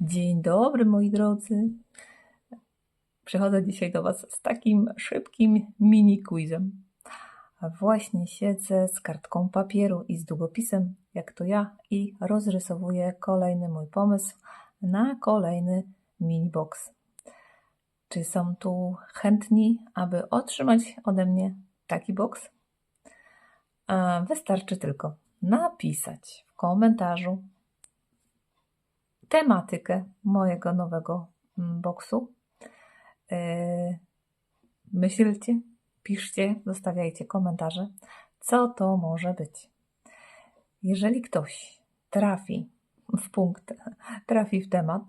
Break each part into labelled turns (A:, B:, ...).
A: Dzień dobry, moi drodzy. Przychodzę dzisiaj do Was z takim szybkim mini quizem. Właśnie siedzę z kartką papieru i z długopisem, jak to ja, i rozrysowuję kolejny mój pomysł na kolejny mini box. Czy są tu chętni, aby otrzymać ode mnie taki box? Wystarczy tylko napisać w komentarzu tematykę mojego nowego mm, boksu. Yy, Myślcie, piszcie, zostawiajcie komentarze, co to może być. Jeżeli ktoś trafi w punkt, trafi w temat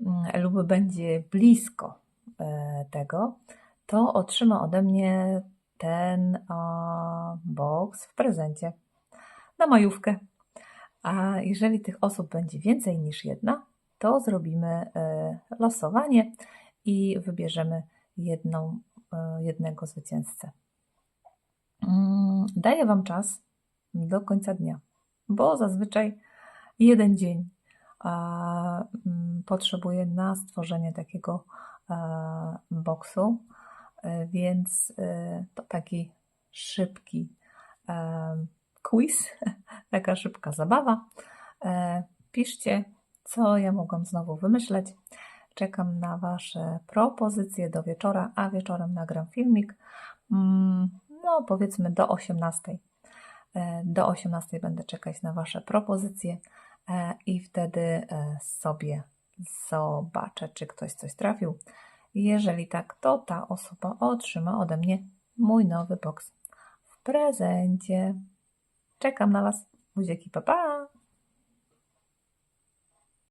A: mm, lub będzie blisko e, tego, to otrzyma ode mnie ten box w prezencie na majówkę. A jeżeli tych osób będzie więcej niż jedna, to zrobimy e, losowanie i wybierzemy jedną, e, jednego zwycięzcę. Mm, Daję Wam czas do końca dnia, bo zazwyczaj jeden dzień mm, potrzebuję na stworzenie takiego e, boksu, więc to taki szybki quiz, taka szybka zabawa. E, Piszcie, co ja mogłam znowu wymyśleć. Czekam na Wasze propozycje do wieczora, a wieczorem nagram filmik. Mm, No, powiedzmy do 18. E, Do 18 będę czekać na Wasze propozycje e, i wtedy sobie zobaczę, czy ktoś coś trafił. Jeżeli tak, to ta osoba otrzyma ode mnie mój nowy box w prezencie. Czekam na Was. Buziaki, pa pa!